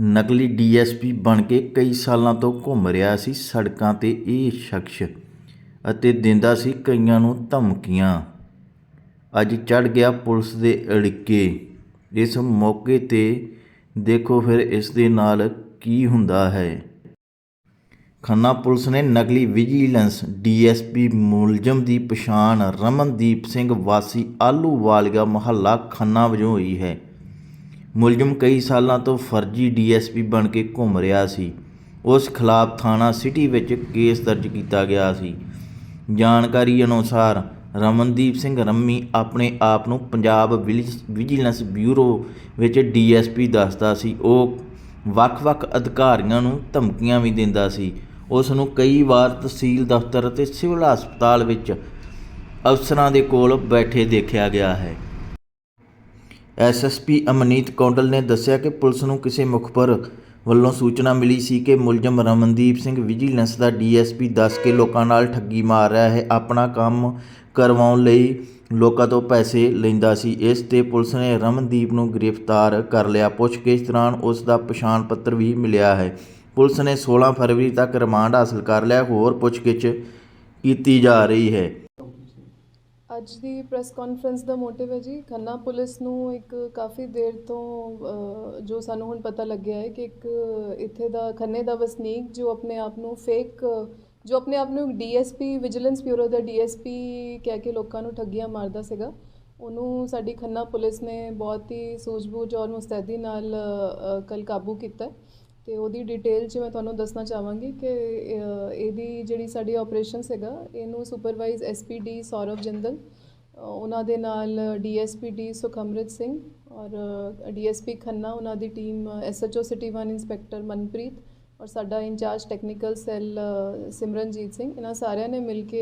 ਨਕਲੀ ਡੀਐਸਪੀ ਬਣ ਕੇ ਕਈ ਸਾਲਾਂ ਤੋਂ ਘੁੰਮ ਰਿਹਾ ਸੀ ਸੜਕਾਂ ਤੇ ਇਹ ਸ਼ਖਸ ਅਤੇ ਦਿੰਦਾ ਸੀ ਕਈਆਂ ਨੂੰ ਧਮਕੀਆਂ। ਅੱਜ ਚੜ ਗਿਆ ਪੁਲਿਸ ਦੇ ਅੜਿੱਕੇ। ਇਸ ਮੌਕੇ ਤੇ ਦੇਖੋ ਫਿਰ ਇਸ ਦੇ ਨਾਲ ਕੀ ਹੁੰਦਾ ਹੈ। ਖੰਨਾ ਪੁਲਿਸ ਨੇ ਨਕਲੀ ਵਿਜੀਲੈਂਸ ਡੀਐਸਪੀ ਮੁਲਜ਼ਮ ਦੀ ਪਛਾਣ ਰਮਨਦੀਪ ਸਿੰਘ ਵਾਸੀ ਆਲੂਵਾਲੀਆ ਮਹੱਲਾ ਖੰਨਾ ਵਜੋਂ ਹੋਈ ਹੈ। ਮੁਲਜ਼ਮ ਕਈ ਸਾਲਾਂ ਤੋਂ ਫਰਜ਼ੀ ਡੀਐਸਪੀ ਬਣ ਕੇ ਘੁੰਮ ਰਿਹਾ ਸੀ। ਉਸ ਖਿਲਾਫ ਥਾਣਾ ਸਿਟੀ ਵਿੱਚ ਕੇਸ ਦਰਜ ਕੀਤਾ ਗਿਆ ਸੀ। ਜਾਣਕਾਰੀ ਅਨੁਸਾਰ ਰਮਨਦੀਪ ਸਿੰਘ ਰੰਮੀ ਆਪਣੇ ਆਪ ਨੂੰ ਪੰਜਾਬ ਵਿਲਿਜ- ਵਿਜੀਲੈਂਸ ਬਿਊਰੋ ਵਿੱਚ ਡੀਐਸਪੀ ਦੱਸਦਾ ਸੀ। ਉਹ ਵੱਖ-ਵੱਖ ਅਧਿਕਾਰੀਆਂ ਨੂੰ ਧਮਕੀਆਂ ਵੀ ਦਿੰਦਾ ਸੀ। ਉਸ ਨੂੰ ਕਈ ਵਾਰ ਤਹਿਸੀਲ ਦਫ਼ਤਰ ਅਤੇ ਸਿਵਲ ਹਸਪਤਾਲ ਵਿੱਚ ਅਫਸਰਾਂ ਦੇ ਕੋਲ ਬੈਠੇ ਦੇਖਿਆ ਗਿਆ ਹੈ। ਐਸਐਸਪੀ ਅਮਨੀਤ ਕੌਂਡਲ ਨੇ ਦੱਸਿਆ ਕਿ ਪੁਲਿਸ ਨੂੰ ਕਿਸੇ ਮੁਖਬਰ ਵੱਲੋਂ ਸੂਚਨਾ ਮਿਲੀ ਸੀ ਕਿ ਮੁਲਜ਼ਮ ਰਮਨਦੀਪ ਸਿੰਘ ਵਿਜੀਲੈਂਸ ਦਾ ਡੀਐਸਪੀ ਦੱਸ ਕੇ ਲੋਕਾਂ ਨਾਲ ਠੱਗੀ ਮਾਰ ਰਿਹਾ ਹੈ। ਆਪਣਾ ਕੰਮ ਕਰਵਾਉਣ ਲਈ ਲੋਕਾਂ ਤੋਂ ਪੈਸੇ ਲੈਂਦਾ ਸੀ। ਇਸ ਤੇ ਪੁਲਿਸ ਨੇ ਰਮਨਦੀਪ ਨੂੰ ਗ੍ਰਿਫਤਾਰ ਕਰ ਲਿਆ। ਪੁੱਛਗਿੱਛ ਦੌਰਾਨ ਉਸ ਦਾ ਪਛਾਣ ਪੱਤਰ ਵੀ ਮਿਲਿਆ ਹੈ। ਪੁਲਿਸ ਨੇ 16 ਫਰਵਰੀ ਤੱਕ ਰਿਮਾਂਡ ਹਾਸਲ ਕਰ ਲਿਆ। ਹੋਰ ਪੁੱਛਗਿੱਛ ਕੀਤੀ ਜਾ ਰਹੀ ਹੈ। ਅੱਜ ਦੀ ਪ੍ਰੈਸ ਕਾਨਫਰੰਸ ਦਾ ਮੋਟਿਵ ਹੈ ਜੀ, ਖੰਨਾ ਪੁਲਿਸ ਨੂੰ ਇੱਕ ਕਾਫੀ ਦੇਰ ਤੋਂ ਜੋ ਸਾਨੂੰ ਹੁਣ ਪਤਾ ਲੱਗਿਆ ਹੈ ਕਿ ਇੱਕ ਇੱਥੇ ਦਾ ਖੰਨੇ ਦਾ ਵਸਨੀਕ ਜੋ ਆਪਣੇ ਆਪ ਨੂੰ ਫੇਕ ਜੋ ਆਪਣੇ ਆਪ ਨੂੰ D S P vigilance bureau ਦਾ ਡੀਐਸਪੀ ਕਹਿ ਕੇ ਲੋਕਾਂ ਨੂੰ ਠੱਗੀਆਂ ਮਾਰਦਾ ਸੀਗਾ, ਉਹਨੂੰ ਸਾਡੀ ਖੰਨਾ ਪੁਲਿਸ ਨੇ ਬਹੁਤ ਹੀ ਸੂਝ-ਬੂਝ ਔਰ ਮੁਸਤੈਦੀ ਨਾਲ ਕੱਲ ਕਾਬੂ ਕੀਤਾ ਤੇ ਉਹਦੀ ਡਿਟੇਲ 'ਚ ਮੈਂ ਤੁਹਾਨੂੰ ਦੱਸਣਾ ਚਾਹਾਂਗੀ ਕਿ ਇਹਦੀ ਜਿਹੜੀ ਸਾਡੀ ਆਪਰੇਸ਼ਨ ਹੈਗਾ, ਇਹਨੂੰ ਸੁਪਰਵਾਈਜ਼ ਐਸਪੀਡੀ ਸੌਰਵ ਜਿੰਦਲ ਉਹਨਾਂ ਦੇ ਨਾਲ ਡੀਐਸਪੀ ਡੀ ਸੁਖਮਰਿਤ ਸਿੰਘ ਔਰ ਡੀਐਸਪੀ ਖੰਨਾ, ਉਹਨਾਂ ਦੀ team S H O city 1 inspector Manpreet ਔਰ ਸਾਡਾ incharge technical cell Simranjeet Singh, ਇਹਨਾਂ ਸਾਰਿਆਂ ਨੇ ਮਿਲ ਕੇ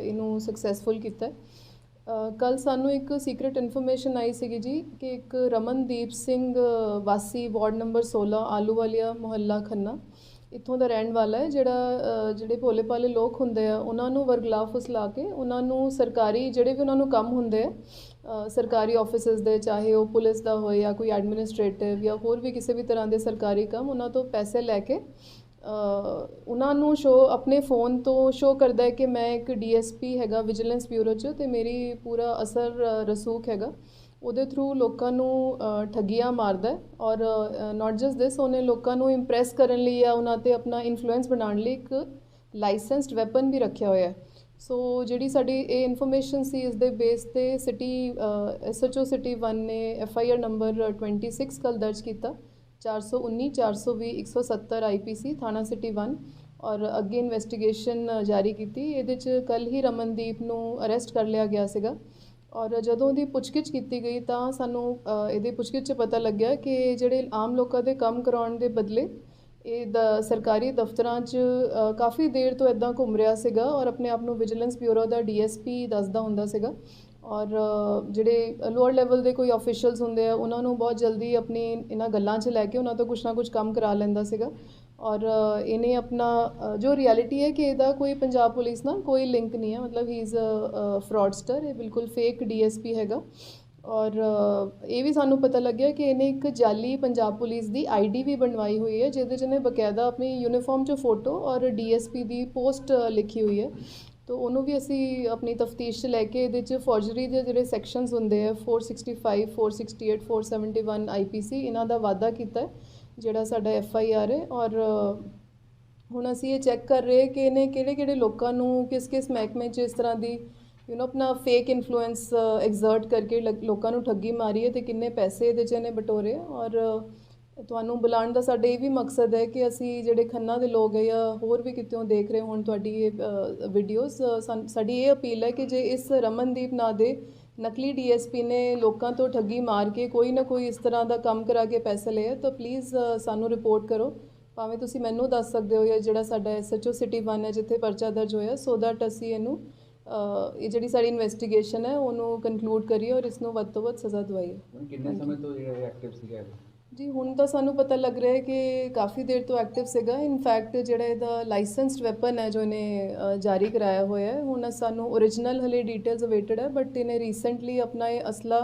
ਇਹਨੂੰ ਸਕਸੈਸਫੁਲ ਕੀਤਾ। ਕੱਲ ਸਾਨੂੰ ਇੱਕ ਸੀਕ੍ਰੀਟ ਇਨਫੋਰਮੇਸ਼ਨ ਆਈ ਸੀਗੀ ਜੀ ਕਿ ਇੱਕ ਰਮਨਦੀਪ ਸਿੰਘ ਵਾਸੀ ਵਾਰਡ ਨੰਬਰ 16 ਆਲੂਵਾਲੀਆ ਮੁਹੱਲਾ ਖੰਨਾ ਇੱਥੋਂ ਦਾ ਰਹਿਣ ਵਾਲਾ ਹੈ, ਜਿਹੜਾ ਜਿਹੜੇ ਭੋਲੇ ਭਾਲੇ ਲੋਕ ਹੁੰਦੇ ਆ, ਉਹਨਾਂ ਨੂੰ ਵਰਗਲਾ ਫੁਸਲਾ ਕੇ ਉਹਨਾਂ ਨੂੰ ਸਰਕਾਰੀ, ਜਿਹੜੇ ਵੀ ਉਹਨਾਂ ਨੂੰ ਕੰਮ ਹੁੰਦੇ ਆ ਸਰਕਾਰੀ ਆਫਿਸਸ ਦੇ, ਚਾਹੇ ਉਹ ਪੁਲਿਸ ਦਾ ਹੋਏ ਜਾਂ ਕੋਈ ਐਡਮਿਨਿਸਟ੍ਰੇਟਿਵ ਜਾਂ ਹੋਰ ਵੀ ਕਿਸੇ ਵੀ ਤਰ੍ਹਾਂ ਦੇ ਸਰਕਾਰੀ ਕੰਮ, ਉਹਨਾਂ ਤੋਂ ਪੈਸੇ ਲੈ ਕੇ ਉਹਨਾਂ ਨੂੰ ਸ਼ੋ ਆਪਣੇ ਫੋਨ ਤੋਂ ਸ਼ੋ ਕਰਦਾ ਹੈ ਕਿ ਮੈਂ ਇੱਕ ਡੀਐਸਪੀ ਹੈਗਾ ਵਿਜੀਲੈਂਸ ਬਿਊਰੋ 'ਚ, ਤੇ ਮੇਰੀ ਪੂਰਾ ਅਸਰ ਰਸੂਖ ਹੈਗਾ। ਉਹਦੇ ਥਰੂ ਲੋਕਾਂ ਨੂੰ ਠੱਗੀਆਂ ਮਾਰਦਾ ਔਰ ਨਾਟ ਜਸਟ ਦਿਸ ਉਹਨੇ ਲੋਕਾਂ ਨੂੰ ਇੰਪ੍ਰੈਸ ਕਰਨ ਲਈ ਜਾਂ ਉਹਨਾਂ ਤੇ ਆਪਣਾ ਇਨਫਲੂਐਂਸ ਬਣਾਉਣ ਲਈ ਇੱਕ ਲਾਇਸੈਂਸਡ ਵੈਪਨ ਵੀ ਰੱਖਿਆ ਹੋਇਆ ਹੈ। ਸੋ ਜਿਹੜੀ ਸਾਡੀ ਇਹ ਇਨਫੋਰਮੇਸ਼ਨ ਸੀ, ਇਸ ਦੇ ਬੇਸ ਤੇ ਸਿਟੀ ਐਸਐਚਓ ਸਿਟੀ 1 ਨੇ ਐਫਆਈਆਰ ਨੰਬਰ 26 ਕੱਲ ਦਰਜ ਕੀਤਾ। 419 420 170 ਆਈਪੀਸੀ ਥਾਣਾ ਸਿਟੀ 1 ਔਰ ਅੱਗੇ ਇਨਵੈਸਟੀਗੇਸ਼ਨ ਜਾਰੀ ਕੀਤੀ ਇਹਦੇ ਚ ਕੱਲ ਹੀ ਰਮਨਦੀਪ ਨੂੰ ਅਰੈਸਟ ਕਰ ਲਿਆ ਗਿਆ ਸੀਗਾ ਔਰ ਜਦੋਂ ਦੀ ਪੁੱਛਗਿੱਛ ਕੀਤੀ ਗਈ ਤਾਂ ਸਾਨੂੰ ਇਹਦੇ ਪੁੱਛਗਿੱਛ 'ਚ ਪਤਾ ਲੱਗਿਆ ਕਿ ਜਿਹੜੇ ਆਮ ਲੋਕਾਂ ਦੇ ਕੰਮ ਕਰਾਉਣ ਦੇ ਬਦਲੇ ਇਹ ਦ ਸਰਕਾਰੀ ਦਫ਼ਤਰਾਂ 'ਚ ਕਾਫੀ ਦੇਰ ਤੋਂ ਇਦਾਂ ਘੁੰਮ ਰਿਹਾ ਸੀਗਾ ਔਰ ਆਪਣੇ ਆਪ ਨੂੰ ਵਿਜੀਲੈਂਸ ਬਿਊਰੋ ਦਾ ਡੀਐਸਪੀ ਦੱਸਦਾ ਹੁੰਦਾ ਸੀਗਾ ਔਰ ਜਿਹੜੇ ਲੋਅਰ ਲੈਵਲ ਦੇ ਕੋਈ ਆਫੀਸ਼ੀਅਲਸ ਹੁੰਦੇ ਆ, ਉਹਨਾਂ ਨੂੰ ਬਹੁਤ ਜਲਦੀ ਆਪਣੀ ਇਹਨਾਂ ਗੱਲਾਂ 'ਚ ਲੈ ਕੇ ਉਹਨਾਂ ਤੋਂ ਕੁਛ ਨਾ ਕੁਛ ਕੰਮ ਕਰਾ ਲੈਂਦਾ ਸੀਗਾ। ਔਰ ਇਹਨੇ ਆਪਣਾ ਜੋ ਰਿਐਲਿਟੀ ਹੈ ਕਿ ਇਹਦਾ ਕੋਈ ਪੰਜਾਬ ਪੁਲਿਸ ਨਾਲ ਕੋਈ ਲਿੰਕ ਨਹੀਂ ਹੈ, ਮਤਲਬ ਹੀ ਇਜ਼ ਅ ਫਰਾਡਸਟਰ ਇਹ ਬਿਲਕੁਲ ਫੇਕ ਡੀਐਸਪੀ ਹੈਗਾ। ਔਰ ਇਹ ਵੀ ਸਾਨੂੰ ਪਤਾ ਲੱਗਿਆ ਕਿ ਇਹਨੇ ਇੱਕ ਜਾਲੀ ਪੰਜਾਬ ਪੁਲਿਸ ਦੀ ਆਈਡੀ ਵੀ ਬਣਵਾਈ ਹੋਈ ਹੈ, ਜਿਹਦੇ 'ਚ ਇਹਨੇ ਬਕਾਇਦਾ ਆਪਣੀ ਯੂਨੀਫਾਰਮ 'ਚ ਫੋਟੋ ਔਰ ਡੀਐਸਪੀ ਦੀ ਪੋਸਟ ਲਿਖੀ ਹੋਈ ਹੈ। ਤੋ ਉਹਨੂੰ ਵੀ ਅਸੀਂ ਆਪਣੀ ਤਫਤੀਸ਼ 'ਚ ਲੈ ਕੇ ਇਹਦੇ 'ਚ ਫੋਰਜਰੀ ਦੇ ਜਿਹੜੇ ਸੈਕਸ਼ਨਸ ਹੁੰਦੇ ਆ 465 468 471 ਆਈਪੀਸੀ ਇਹਨਾਂ ਦਾ ਵਾਅਦਾ ਕੀਤਾ ਜਿਹੜਾ ਸਾਡਾ ਐਫ ਆਈ ਆਰ ਹੈ ਔਰ ਹੁਣ ਅਸੀਂ ਇਹ ਚੈੱਕ ਕਰ ਰਹੇ ਕਿ ਇਹਨੇ ਕਿਹੜੇ ਕਿਹੜੇ ਲੋਕਾਂ ਨੂੰ ਕਿਸ ਕਿਸ ਮਹਿਕਮੇ 'ਚ ਇਸ ਤਰ੍ਹਾਂ ਦੀ ਯੂ نو ਆਪਣਾ ਫੇਕ ਇਨਫਲੂਐਂਸ ਐਗਜ਼ਰਟ ਕਰਕੇ ਲ- ਲੋਕਾਂ ਨੂੰ ਠੱਗੀ ਮਾਰੀ ਹੈ ਤੇ ਕਿੰਨੇ ਪੈਸੇ ਇਹਦੇ 'ਚ ਇਹਨੇ ਬਟੋਰੇ ਔਰ ਤੁਹਾਨੂੰ ਬੁਲਾਉਣ ਦਾ ਸਾਡੇ ਇਹ ਵੀ ਮਕਸਦ ਹੈ ਕਿ ਅਸੀਂ ਜਿਹੜੇ ਖੰਨਾ ਦੇ ਲੋਕ ਹੈ ਜਾਂ ਹੋਰ ਵੀ ਕਿਤੇੋਂ ਦੇਖ ਰਹੇ ਹੋਣ ਤੁਹਾਡੀ ਇਹ ਵੀਡੀਓਜ਼ ਸਾਡੀ ਇਹ ਅਪੀਲ ਹੈ ਕਿ ਜੇ ਇਸ ਰਮਨਦੀਪ ਨਾਂ ਦੇ ਨਕਲੀ ਡੀਐਸਪੀ ਨੇ ਲੋਕਾਂ ਤੋਂ ਠੱਗੀ ਮਾਰ ਕੇ ਕੋਈ ਨਾ ਕੋਈ ਇਸ ਤਰ੍ਹਾਂ ਦਾ ਕੰਮ ਕਰਾ ਕੇ ਪੈਸੇ ਲਏ ਤਾਂ ਪਲੀਜ਼ ਸਾਨੂੰ ਰਿਪੋਰਟ ਕਰੋ। ਭਾਵੇਂ ਤੁਸੀਂ ਮੈਨੂੰ ਦੱਸ ਸਕਦੇ ਹੋ ਜਾਂ ਜਿਹੜਾ ਸਾਡਾ ਐਸਐਚਓ ਸਿਟੀ 1 ਹੈ ਜਿੱਥੇ ਪਰਚਾ ਦਰਜ ਹੋਇਆ ਸੋ ਦੈਟ ਅਸੀਂ ਇਹਨੂੰ ਇਹ ਜਿਹੜੀ ਸਾਡੀ ਇਨਵੈਸਟੀਗੇਸ਼ਨ ਹੈ ਉਹਨੂੰ ਕਨਕਲੂਡ ਕਰੀਏ ਔਰ ਇਸ ਨੂੰ ਵੱਧ ਤੋਂ ਵੱਧ ਸਜ਼ਾ ਦਵਾਈਏ। ਕਿੰਨੇ ਸਮੇਂ ਤੋਂ ਜਿਹੜਾ ਐਕਟਿਵ ਸੀਗਾ? ਜੀ ਹੁਣ ਤਾਂ ਸਾਨੂੰ ਪਤਾ ਲੱਗ ਰਿਹਾ ਹੈ ਕਿ ਕਾਫੀ ਦੇਰ ਤੋਂ ਐਕਟਿਵ ਸੀਗਾ। ਇਨਫੈਕਟ ਜਿਹੜਾ ਇਹਦਾ ਲਾਇਸੈਂਸਡ ਵੈਪਨ ਹੈ ਜੋ ਇਹਨੇ ਅ, ਜਾਰੀ ਕਰਾਇਆ ਹੋਇਆ ਹੈ ਹੁਣ ਸਾਨੂੰ origignal ਹਲੇ ਡਿਟੇਲਸ ਅਵੇਟਡ ਹੈ ਬਟ ਇਹਨੇ ਰੀਸੈਂਟਲੀ ਆਪਣਾ ਇਹ ਅਸਲਾ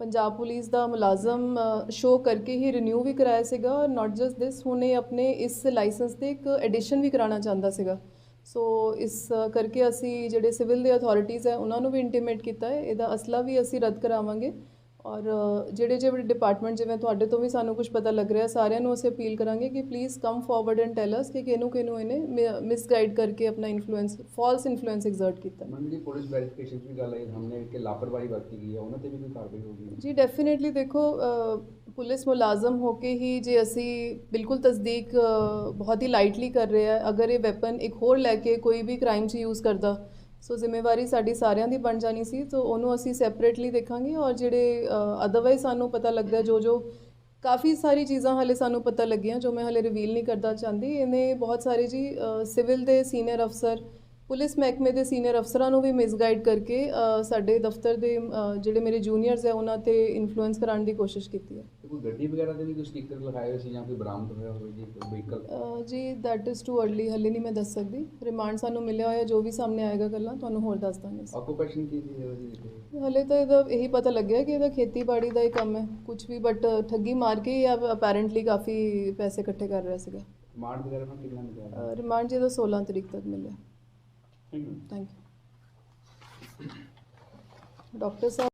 ਪੰਜਾਬ ਪੁਲਿਸ ਦਾ ਮੁਲਾਜ਼ਮ ਸ਼ੋ ਕਰਕੇ ਹੀ ਰਿਨਿਊ ਵੀ ਕਰਾਇਆ ਸੀਗਾ। ਔਰ ਨਾਟ ਜਸਟ ਦਿਸ ਹੁਣ ਇਹ ਆਪਣੇ ਇਸ ਲਾਇਸੈਂਸ ਤੇ ਇੱਕ ਐਡੀਸ਼ਨ ਵੀ ਕਰਾਉਣਾ ਚਾਹੁੰਦਾ ਸੀਗਾ। ਸੋ ਇਸ ਅ, ਕਰਕੇ ਅਸੀਂ ਜਿਹੜੇ ਸਿਵਲ ਦੇ ਅਥਾਰਟੀਜ਼ ਹੈ ਉਹਨਾਂ ਨੂੰ ਵੀ ਇੰਟੀਮੇਟ ਕੀਤਾ ਹੈ। ਇਹਦਾ ਅਸਲਾ ਵੀ ਅਸੀਂ ਰੱਦ ਕਰਾਵਾਂਗੇ। ਔਰ ਜਿਹੜੇ ਜਿਹੜੇ ਡਿਪਾਰਟਮੈਂਟ ਜਿਵੇਂ ਤੁਹਾਡੇ ਤੋਂ ਵੀ ਸਾਨੂੰ ਕੁਝ ਪਤਾ ਲੱਗ ਰਿਹਾ ਸਾਰਿਆਂ ਨੂੰ ਅਸੀਂ ਅਪੀਲ ਕਰਾਂਗੇ ਕਿ please come forward and tell us ਕਿ ਕਿਹਨੂੰ ਕਿਹਨੂੰ ਇਹਨੇ ਮਿਸਗਾਈਡ ਕਰਕੇ ਆਪਣਾ ਇਨਫਲੂਐਂਸ ਫਾਲਸ ਇਨਫਲੂਐਂਸ ਐਗਜ਼ਰਟ ਕੀਤਾ। ਮੈਮ ਜੀ ਪੁਲਿਸ ਵੈਰੀਫਿਕੇਸ਼ਨ ਦੀ ਗੱਲ ਹੈ ਸਾਹਮਣੇ ਕਿ ਲਾਪਰਵਾਹੀ ਵਰਤੀ ਗਈ ਹੈ ਉਹਨਾਂ ਤੇ ਵੀ ਕੋਈ ਕਾਰਵਾਈ ਹੋਊਗੀ? ਜੀ ਡੈਫੀਨਿਟਲੀ ਦੇਖੋ ਪੁਲਿਸ ਮੁਲਾਜ਼ਮ ਹੋ ਕੇ ਹੀ ਜੇ ਅਸੀਂ ਬਿਲਕੁਲ ਤਸਦੀਕ ਬਹੁਤ ਹੀ ਲਾਈਟਲੀ ਕਰ ਰਹੇ ਆ ਅਗਰ ਇਹ ਵੈਪਨ ਇੱਕ ਹੋਰ ਲੈ ਕੇ ਕੋਈ ਵੀ ਕ੍ਰਾਈਮ 'ਚ ਯੂਜ਼ ਕਰਦਾ ਸੋ ਜ਼ਿੰਮੇਵਾਰੀ ਸਾਡੀ ਸਾਰਿਆਂ ਦੀ ਬਣ ਜਾਣੀ ਸੀ, ਸੋ ਉਹਨੂੰ ਅਸੀਂ ਸੈਪਰੇਟਲੀ ਦੇਖਾਂਗੇ ਔਰ ਜਿਹੜੇ ਅਦਰਵਾਈਜ਼ ਸਾਨੂੰ ਪਤਾ ਲੱਗਦਾ ਜੋ ਜੋ ਕਾਫੀ ਸਾਰੀ ਚੀਜ਼ਾਂ ਹਲੇ ਸਾਨੂੰ ਪਤਾ ਲੱਗੀਆਂ ਜੋ ਮੈਂ ਹਲੇ ਰਿਵੀਲ ਨਹੀਂ ਕਰਦਾ ਚਾਹੁੰਦੀ। ਇਹਨੇ ਬਹੁਤ ਸਾਰੇ ਜੀ ਸਿਵਲ ਦੇ ਸੀਨੀਅਰ ਅਫਸਰ ਪੁਲਿਸ ਮਹਿਕਮੇ ਦੇ ਸੀਨੀਅਰ ਅਫਸਰਾਂ ਨੂੰ ਵੀ ਮਿਸਗਾਈਡ ਕਰਕੇ ਸਾਡੇ ਦਫ਼ਤਰ ਦੇ ਜਿਹੜੇ ਮੇਰੇ ਜੂਨੀਅਰਸ ਹੈ, ਉਹਨਾਂ ਤੇ ਇਨਫਲੂਐਂਸ ਕਰਾਉਣ ਦੀ ਕੋਸ਼ਿਸ਼ ਕੀਤੀ ਹੈ। ਕੋਈ ਗੱਡੀ ਵਗੈਰਾ ਤੇ ਵੀ ਕੋਈ ਸਟicker ਲਗਾਏ ਹੋਏ ਸੀ ਜਾਂ ਕੋਈ ਬਰਾਮਦ ਹੋਇਆ ਹੋਵੇ ਜੀ ਕੋਈ ਵਹੀਕਲ ਜੀ ਦੈਟ ਇਜ਼ ਟੂ अर्ਲੀ ਹਲੇ ਨਹੀਂ ਮੈਂ ਦੱਸ ਸਕਦੀ। ਰਿਮਾਂਡ ਸਾਨੂੰ ਮਿਲਿਆ ਹੋਇਆ ਜੋ ਵੀ ਸਾਹਮਣੇ ਆਏਗਾ ਗੱਲਾਂ ਤੁਹਾਨੂੰ ਹੋਰ ਦੱਸ ਦਾਂਗੇ ਅਸੀਂ। ਆਕੂਪੇਸ਼ਨ ਕੀ ਸੀ ਉਹਦੀ ਤੇ ਹਲੇ ਤਾਂ ਇਹਦਾ ਇਹੀ ਪਤਾ ਲੱਗਿਆ ਕਿ ਇਹਦਾ ਖੇਤੀਬਾੜੀ ਦਾ ਹੀ ਕੰਮ ਹੈ। ਕੁਝ ਵੀ ਬਟ ਠੱਗੀ ਮਾਰ ਕੇ ਜਾਂ ਅਪੈਰੈਂਟਲੀ ਕਾਫੀ ਪੈਸੇ ਇਕੱਠੇ ਕਰ ਰਿਹਾ ਸੀਗਾ। ਮਾਰਡ ਵਗੈਰਾ ਨਾਲ ਕਿੰਨਾ ਮਿਲਿਆ? ਰਿਮਾਂਡ ਜਿਹਦਾ 16 ਤਰੀਕ ਤੱਕ ਮਿਲਿਆ। Thank you thank you doctor Sahib